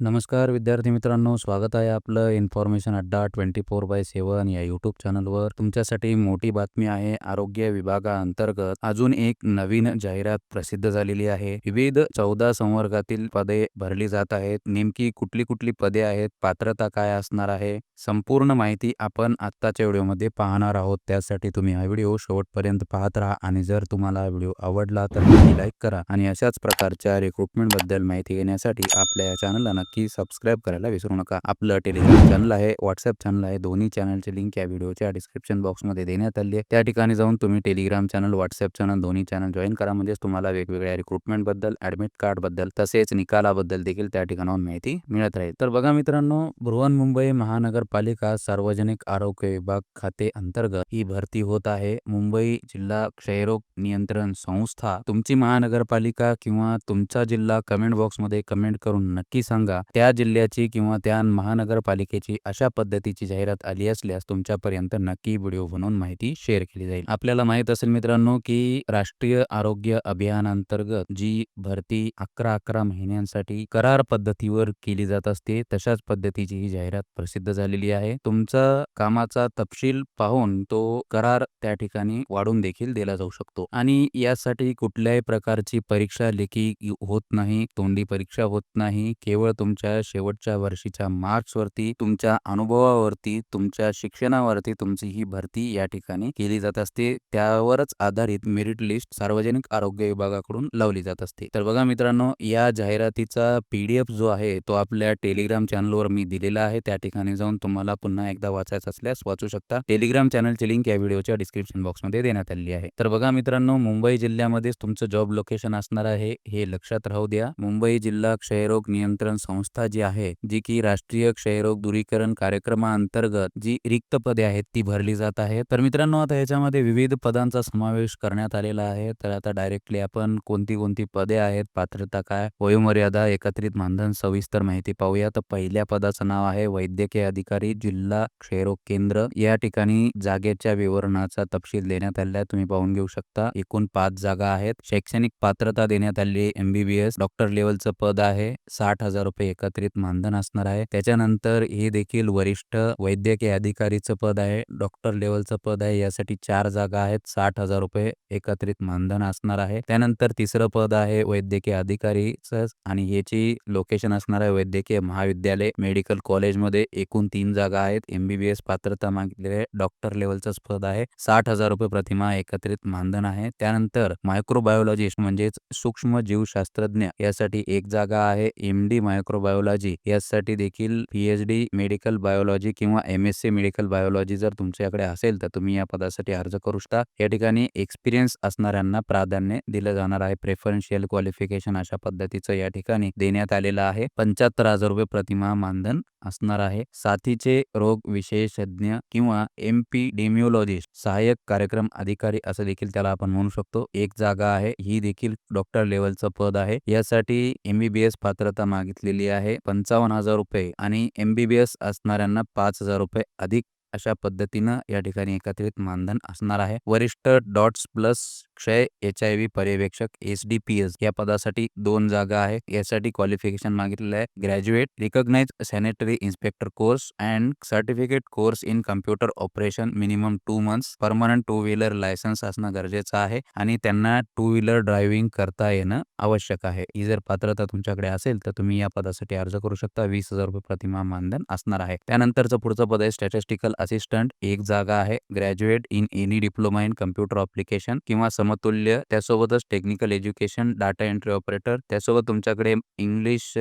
नमस्कार विद्यार्थी मित्रांनो स्वागत आहे आपलं इन्फॉर्मेशन अड्डा ट्वेंटी फोर बाय सेवन या युट्यूब चॅनलवर तुमच्यासाठी मोठी बातमी आहे आरोग्य विभागाअंतर्गत अजून एक नवीन जाहिरात प्रसिद्ध झालेली आहे. विविध चौदा संवर्गातील पदे भरली जात आहेत. नेमकी कुठली कुठली पदे आहेत पात्रता काय असणार आहे संपूर्ण माहिती आपण आत्ताच्या व्हिडिओमध्ये पाहणार आहोत. त्यासाठी तुम्ही हा व्हिडिओ शेवटपर्यंत पाहत राहा आणि जर तुम्हाला हा व्हिडिओ आवडला तर लाईक करा आणि अशाच प्रकारच्या रिक्रुटमेंटबद्दल माहिती घेण्यासाठी आपल्या या चॅनलला नक्की सबस्क्राईब करायला विसरू नका. आपलं टेलिग्राम चॅनल आहे व्हॉट्सअप चॅनल आहे. दोन्ही चॅनलची लिंक या व्हिडिओच्या डिस्क्रिप्शन बॉक्समध्ये देण्यात आली आहे. त्या ठिकाणी जाऊन तुम्ही टेलिग्राम चॅनल व्हॉट्सअप चॅनल दोन्ही चॅनल जॉईन करा. म्हणजेच तुम्हाला वेगवेगळ्या रिक्रुटमेंटबद्दल ऍडमिट कार्डबद्दल तसेच निकालाबद्दल देखील त्या ठिकाणाहून माहिती मिळत राहील. तर बघा मित्रांनो बृहन्मुंबई महानगरपालिका सार्वजनिक आरोग्य विभाग खाते अंतर्गत ही भरती होत आहे. मुंबई जिल्हा क्षयरोग नियंत्रण संस्था तुमची महानगरपालिका किंवा तुमचा जिल्हा कमेंट बॉक्समध्ये कमेंट करून नक्की सांगा. त्या जिल्ह्याची किंवा त्या महानगरपालिकेची अशा पद्धतीची जाहिरात आली असल्यास तुमच्यापर्यंत नक्की व्हिडिओ बनवून माहिती शेअर केली जाईल. आपल्याला माहीत असेल मित्रांनो की राष्ट्रीय आरोग्य अभियानांतर्गत जी भरती अकरा अकरा महिन्यांसाठी करार पद्धतीवर केली जात असते तशाच पद्धतीची ही जाहिरात प्रसिद्ध झालेली आहे. तुमचा कामाचा तपशील पाहून तो करार त्या ठिकाणी वाढून देखील दिला जाऊ शकतो. आणि यासाठी कुठल्याही प्रकारची परीक्षा लेखी होत नाही तोंडी परीक्षा होत नाही केवळ तुमच्या शेवटच्या वर्षीच्या मार्क्सवरती तुमच्या अनुभवावरती तुमच्या शिक्षणावरती तुमची ही भरती या ठिकाणी केली जात असते. त्यावरच आधारित मेरिट लिस्ट सार्वजनिक आरोग्य विभागाकडून लावली जात असते. तर बघा मित्रांनो या जाहिरातीचा पीडीएफ जो आहे तो आपल्या टेलिग्राम चॅनलवर मी दिलेला आहे. त्या ठिकाणी जाऊन तुम्हाला पुन्हा एकदा वाचायचं असल्यास वाचू शकता. टेलिग्राम चॅनलची लिंक या व्हिडिओच्या डिस्क्रिप्शन बॉक्समध्ये देण्यात आली आहे. तर बघा मित्रांनो मुंबई जिल्ह्यामध्येच तुमचं जॉब लोकेशन असणार आहे हे लक्षात राहू द्या. मुंबई जिल्हा क्षयरोग नियंत्रण संस्था जी आहे जी की राष्ट्रीय क्षयरोग दूरीकरण कार्यक्रमाअंतर्गत जी रिक्त पदे आहेत ती भरली जात आहे. तर मित्रांनो आता याच्यामध्ये विविध पदांचा समावेश करण्यात आलेला आहे. तर आता डायरेक्टली आपण कोणती कोणती पदे आहेत पात्रता काय वयोमर्यादा एकत्रित मानधन सविस्तर माहिती पाहूया. तर पहिल्या पदाचं नाव आहे वैद्यकीय अधिकारी जिल्हा क्षयरोग केंद्र. या ठिकाणी जागेच्या विवरणाचा तपशील देण्यात आलेला आहे. तुम्ही पाहून घेऊ शकता. एकूण पाच जागा आहेत. शैक्षणिक पात्रता देण्यात आली एमबीबीएस डॉक्टर लेवलचं पद आहे. साठ हजार रुपये एकत्रित मानधन असणार आहे. त्याच्यानंतर हे देखील वरिष्ठ वैद्यकीय अधिकारीचं पद आहे. डॉक्टर लेवलचं पद आहे. यासाठी चार जागा आहेत. साठ हजार रुपये एकत्रित मानधन असणार आहे. त्यानंतर तिसरं पद आहे वैद्यकीय अधिकारीच आणि याची लोकेशन असणार आहे वैद्यकीय महाविद्यालय मेडिकल कॉलेजमध्ये. एकूण तीन जागा आहेत. एमबीबीएस पात्रता मागितलेले डॉक्टर लेवलचंच पद आहे. साठ हजार रुपये प्रतिमा एकत्रित मानधन आहे. त्यानंतर मायक्रोबायोलॉजिस्ट म्हणजेच सूक्ष्म जीवशास्त्रज्ञ यासाठी एक जागा आहे. एम डी मायक्रोबायोलॉजी यासाठी देखील पीएचडी मेडिकल बायोलॉजी किंवा M S C medical biology जर तुमच्याकडे असेल तर तुम्ही या पदासाठी अर्ज करू शकता. या ठिकाणी एक्सपिरियन्स असणाऱ्यांना प्राधान्य दिलं जाणार आहे. प्रेफरन्शियल क्वालिफिकेशन अशा पद्धतीचं या ठिकाणी देण्यात आलेलं आहे. पंच्याहत्तर हजार रुपये प्रतिमा मानधन असणार आहे. साथीचे रोग विशेषज्ञ किंवा एमपीडेमिओलॉजिस्ट सहाय्यक कार्यक्रम अधिकारी असं देखील त्याला आपण म्हणू शकतो. एक जागा आहे. ही देखील डॉक्टर लेवलचं पद आहे. यासाठी एमबीबीएस पात्रता मागितलेली आहे. पंचावन्न हजार रुपये आणि एमबीबीएस असणाऱ्यांना पाच हजार रुपये अधिक अशा पद्धतीनं या ठिकाणी एकत्रित मानधन असणार आहे. वरिष्ठ डॉट्स प्लस क्षय एच आय व्ही पर्यवेक्षक एस डी पी एस या पदासाठी दोन जागा आहे यासाठी क्वालिफिकेशन मागितलेलं आहे. Graduate recognise sanitary inspector course and certificate course in computer operation minimum two months permanent two wheeler licence असणं गरजेचं आहे आणि त्यांना टू व्हीलर ड्रायव्हिंग करता येणं आवश्यक आहे. ही जर पात्रता तुमच्याकडे असेल तर तुम्ही या पदासाठी अर्ज करू शकता. वीस हजार रुपये प्रतिमा मानधन असणार आहे. त्यानंतरचं पुढचं पद आहे स्टॅटिस्टिकल असिस्टंट एक जागा आहे. Graduate in any diploma in computer application किंवा समतुल्य त्यासोबतच technical education data entry operator त्यासोबत तुमच्याकडे इंग्लिश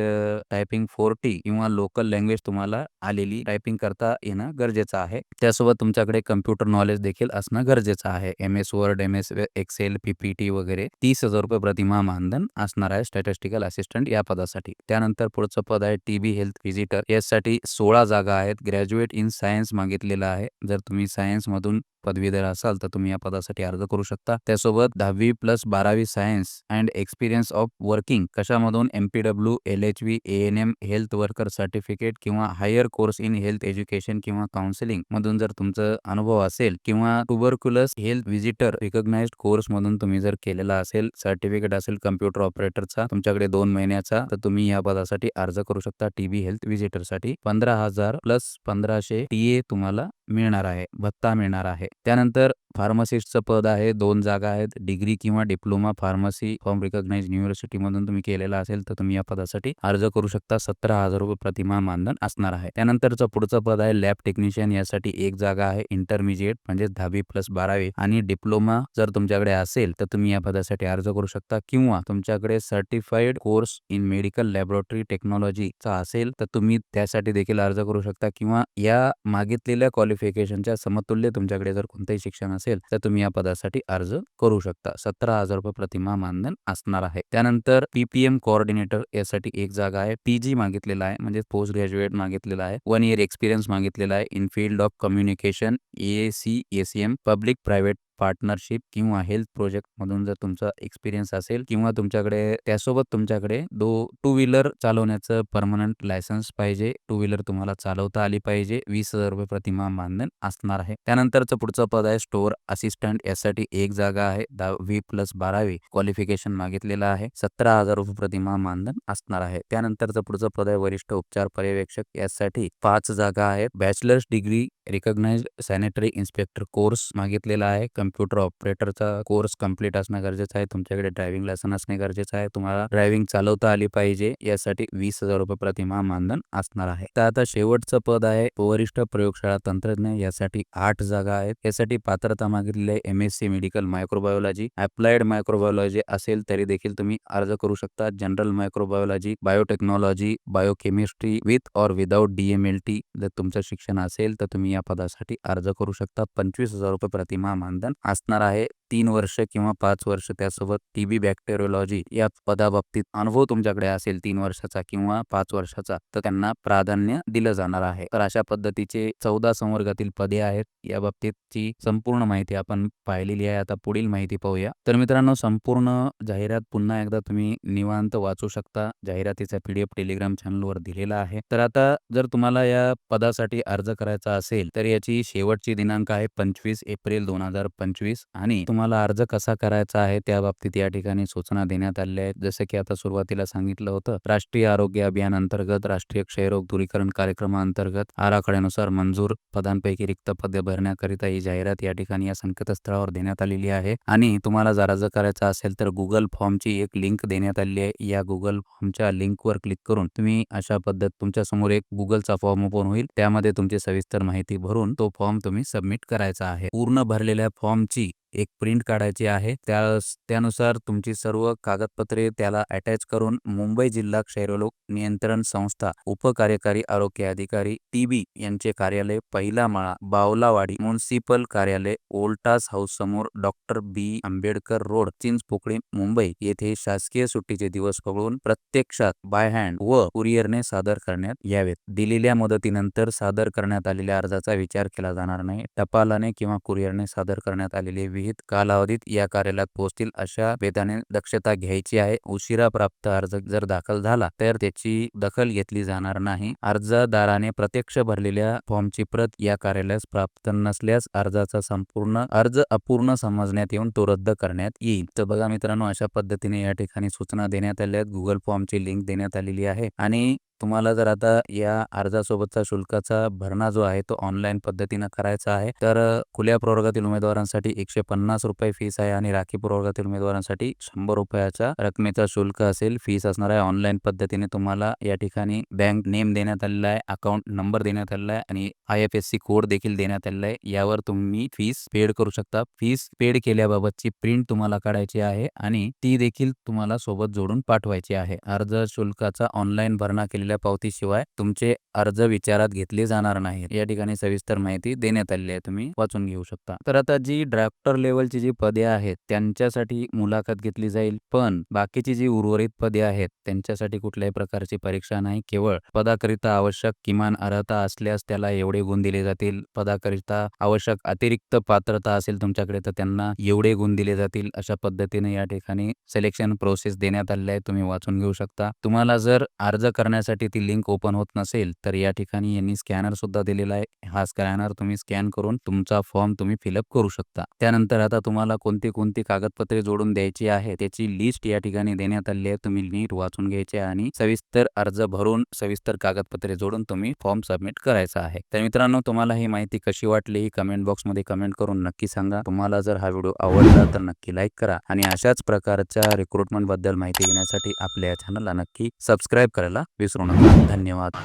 टायपिंग फोर्टी किंवा लोकल लँग्वेज तुम्हाला आलेली टायपिंग करता येणं गरजेचं आहे. त्यासोबत तुमच्याकडे कम्प्युटर नॉलेज देखील असणं गरजेचं आहे. M S Word M S Excel PPT वगैरे तीस हजार रुपये प्रतिमा मानधन असणार आहे स्टॅटिस्टिकल असिस्टंट या पदासाठी. त्यानंतर पुढचं पद आहे टीबी हेल्थ व्हिजिटर यासाठी सोळा जागा आहेत. ग्रॅज्युएट इन सायन्स मागितलेलं आहे. जर तुम्ही सायन्स मधून पदवीधर असाल तर तुम्ही या पदासाठी अर्ज करू शकता. त्यासोबत दहावी प्लस बारावी science and experience of working कशामधून M P W L H V A N M health worker certificate किंवा higher course in health education किंवा काउन्सिलिंग मधून जर तुमचा अनुभव असेल किंवा tuberculosis health visitor recognised course मधून तुम्ही जर केलेला असेल सर्टिफिकेट असेल कम्प्युटर ऑपरेटरचा तुमच्याकडे दोन महिन्याचा तर तुम्ही या पदासाठी अर्ज करू शकता टीबी हेल्थ व्हिजिटरसाठी. पंधरा हजार प्लस पंधराशे टी ए तुम्हाला मिळणार आहे भत्ता मिळणार आहे. त्यानंतर फार्मासिस्टचं पद आहे दोन जागा आहेत डिग्री किंवा diploma pharmacy from recognise university मधून तुम्ही केलेला असेल तर तुम्ही या पदासाठी अर्ज करू शकता. सतरा हजार रुपये प्रतिमा मानधन असणार आहे. त्यानंतरचं पुढचं पद आहे लॅब टेक्निशियन. यासाठी एक जागा आहे इंटरमिजिएट म्हणजे दहावी प्लस बारावी. आणि डिप्लोमा जर तुमच्याकडे असेल तर तुम्ही या पदासाठी अर्ज करू शकता. किंवा तुमच्याकडे certified course in medical laboratory टेक्नॉलॉजीचा असेल तर तुम्ही त्यासाठी देखील अर्ज करू शकता. किंवा या मागितलेल्या क्वालिफिकेशनच्या समतुल्य तुमच्याकडे जर कोणतेही शिक्षण असेल तर तुम्ही या पदासाठी अर्ज करू शकता. सतरा हजार रुपये प्रतिमा मानधन असणार आहे. त्यानंतर पीपीएम कोऑर्डिनेटर यासाठी एक जागा आहे. पीजी मागितलेला आहे म्हणजे पोस्ट ग्रॅज्युएट मागितलेला आहे. वन इयर एक्सपिरियन्स मागितलेला आहे in field of communication A C S M public private partnership किंवा हेल्थ प्रोजेक्ट मधून जर तुमचा एक्सपिरियन्स असेल किंवा तुमच्याकडे त्यासोबत तुमच्याकडे दो टू व्हीलर चालवण्याचं परमनंट लायसन्स पाहिजे. टू व्हीलर तुम्हाला चालवता आली पाहिजे. वीस हजार रुपये प्रतिमा मानधन असणार आहे. त्यानंतरचं पुढचं पद आहे स्टोअर असिस्टंट यासाठी एक जागा आहे. दहावी प्लस बारावी क्वालिफिकेशन मागितलेलं आहे. सतरा हजार रुपये प्रतिमा मानधन असणार आहे. त्यानंतरचं पुढचं पद आहे वरिष्ठ उपचार पर्यवेक्षक. यासाठी पाच जागा आहेत. Bachelor's degree recognised sanitary inspector course मागितलेला आहे. कम्प्युटर ऑपरेटरचा कोर्स कंप्लीट असणं गरजेचं आहे. तुमच्याकडे ड्रायव्हिंग लायसन असणे गरजेचं आहे. तुम्हाला ड्रायव्हिंग चालवता आली पाहिजे. यासाठी वीस हजार रुपये प्रतिमा मानधन असणार आहे. तर आता शेवटचं पद आहे. वरिष्ठ प्रयोगशाळा तंत्रज्ञ. यासाठी आठ जागा आहेत. यासाठी पात्रता मागितलेली आहे. M S C medical microbiology applied microbiology असेल तरी देखील तुम्ही अर्ज करू शकता. General microbiology biotechnology biochemistry with और विदाउट डीएमएलटी जर तुमचं शिक्षण असेल तर तुम्ही या पदासाठी अर्ज करू शकता. पंचवीस हजार रुपये प्रतिमा मानधन असणार आहे. तीन वर्ष किंवा पाच वर्ष त्यासोबत टीबी बॅक्टेरियोलॉजी या पदाबाबतीत अनुभव तुमच्याकडे असेल तीन वर्षाचा किंवा पाच वर्षाचा तर त्यांना प्राधान्य दिलं जाणार आहे. तर अशा पद्धतीचे चौदा संवर्गातील पदे आहेत. या बाबतीतची संपूर्ण माहिती आपण पाहिलेली आहे. आता पुढील माहिती पाहूया. तर मित्रांनो संपूर्ण जाहिरात पुन्हा एकदा तुम्ही निवांत वाचू शकता. जाहिरातीचा पीडीएफ टेलिग्राम चॅनलवर दिलेला आहे. तर आता जर तुम्हाला या पदासाठी अर्ज करायचा असेल तर याची शेवटची दिनांक आहे पंचवीस एप्रिल दोन हजार पंचवीस आणि तुम्हाला अर्ज कसा करायचा आहे त्या बाबतीत या ठिकाणी सूचना देण्यात आल्या आहेत. जसं की आता सुरुवातीला सांगितलं होतं राष्ट्रीय आरोग्य अभियान अंतर्गत राष्ट्रीय क्षयरोग दूरीकरण कार्यक्रमाअंतर्गत आराखड्यानुसार मंजूर पदांपैकी रिक्त पदे भरण्याकरिता ही जाहिरात या ठिकाणी या संकेतस्थळावर देण्यात आलेली आहे. आणि तुम्हाला जर अर्ज करायचा असेल तर गुगल फॉर्मची एक लिंक देण्यात आलेली आहे. या गुगल फॉर्मच्या लिंकवर क्लिक करून तुम्ही अशा पद्धत तुमच्यासमोर एक गुगलचा फॉर्म ओपन होईल. त्यामध्ये तुमची सविस्तर माहिती भरून तो फॉर्म तुम्ही सबमिट करायचा आहे. पूर्ण भरलेल्या फॉर्मची एक प्रिंट काढायची आहे. त्या त्यानुसार तुमची सर्व कागदपत्रे त्याला अटॅच करून मुंबई जिल्हा क्षयरोग नियंत्रण संस्था उपकार्यकारी आरोग्य अधिकारी टीबी यांचे कार्यालय पहिला माळा बावलावाडी म्युन्सिपल कार्यालय ओल्टास हाऊस समोर doctor B. Ambedkar road Chinchpokli Mumbai येथे शासकीय सुट्टीचे दिवस वगळून प्रत्यक्षात बाय हँड व कुरिअरने सादर करण्यात यावेत. दिलेल्या मदतीनंतर सादर करण्यात आलेल्या अर्जाचा विचार केला जाणार नाही. टपालाने किंवा कुरिअरने सादर करण्यात आलेले विहित कालावधीत या कार्यालयात पोहोचतील अशा बेताने दक्षता घ्यायची आहे. उशिरा प्राप्त अर्ज जर दाखल झाला तर त्याची दखल घेतली जाणार नाही. अर्जदाराने प्रत्यक्ष भरलेल्या फॉर्मची प्रत या कार्यालयास प्राप्त नसल्यास अर्जाचा संपूर्ण अर्ज अपूर्ण समजण्यात येऊन तो रद्द करण्यात येईल. तर बघा मित्रांनो अशा पद्धतीने या ठिकाणी सूचना देण्यात आल्या गुगल फॉर्मची लिंक देण्यात आलेली आहे. आणि तुम्हाला जर आता या अर्जासोबतचा शुल्काचा भरणा जो आहे तो ऑनलाईन पद्धतीनं करायचा आहे तर खुल्या प्रवर्गातील उमेदवारांसाठी एकशे पन्नास रुपये फीस आहे आणि राखी प्रवर्गातील उमेदवारांसाठी शंभर रुपयाचा रकमेचा शुल्क असेल फीस असणार आहे. ऑनलाईन पद्धतीने तुम्हाला या ठिकाणी बँक नेम देण्यात आलेला आहे अकाउंट नंबर देण्यात आलेला आहे आणि I F S C code देखील देण्यात आलेला आहे. यावर तुम्ही फीस पेड करू शकता. फीस पेड केल्याबाबतची प्रिंट तुम्हाला काढायची आहे आणि ती देखील तुम्हाला सोबत जोडून पाठवायची आहे. अर्ज शुल्काचा ऑनलाईन भरणा केली दिलेल्या पावतीशिवाय तुमचे अर्ज विचारात घेतले जाणार नाहीत. या ठिकाणी सविस्तर माहिती देण्यात आलेली आहे. तुम्ही वाचून घेऊ शकता. तर आता जी ड्राफ्टर लेवलची जी पदे आहेत त्यांच्यासाठी मुलाखत घेतली जाईल. पण बाकीची जी उर्वरित पदे आहेत त्यांच्यासाठी कुठल्याही प्रकारची परीक्षा नाही. केवळ पदाकरिता आवश्यक किमान अर्हता असल्यास त्याला एवढे गुण दिले जातील. पदाकरिता आवश्यक अतिरिक्त पात्रता असेल तुमच्याकडे तर त्यांना एवढे गुण दिले जातील. अशा पद्धतीने या ठिकाणी सिलेक्शन प्रोसेस देण्यात आलेली आहे. तुम्ही वाचून घेऊ शकता. तुम्हाला जर अर्ज करण्यासाठी ती लिंक ओपन होत नसेल तर या ठिकाणी यांनी स्कॅनर सुद्धा दिलेला आहे. हा स्कॅनर तुम्ही स्कॅन करून तुमचा फॉर्म तुम्ही फिलअप करू शकता. त्यानंतर आता तुम्हाला कोणती कोणती कागदपत्रे जोडून द्यायची आहे त्याची लिस्ट या ठिकाणी देण्यात आली आहे. तुम्ही नीट वाचून घ्यायचे आणि सविस्तर अर्ज भरून सविस्तर कागदपत्रे जोडून तुम्ही फॉर्म सबमिट करायचा आहे. तर मित्रांनो तुम्हाला ही माहिती कशी वाटली ही कमेंट बॉक्समध्ये कमेंट करून नक्की सांगा. तुम्हाला जर हा व्हिडिओ आवडला तर नक्की लाईक करा आणि अशाच प्रकारच्या रिक्रुटमेंटबद्दल माहिती घेण्यासाठी आपल्या या चॅनलला नक्की सबस्क्राईब करायला विसरू नका धन्यवाद.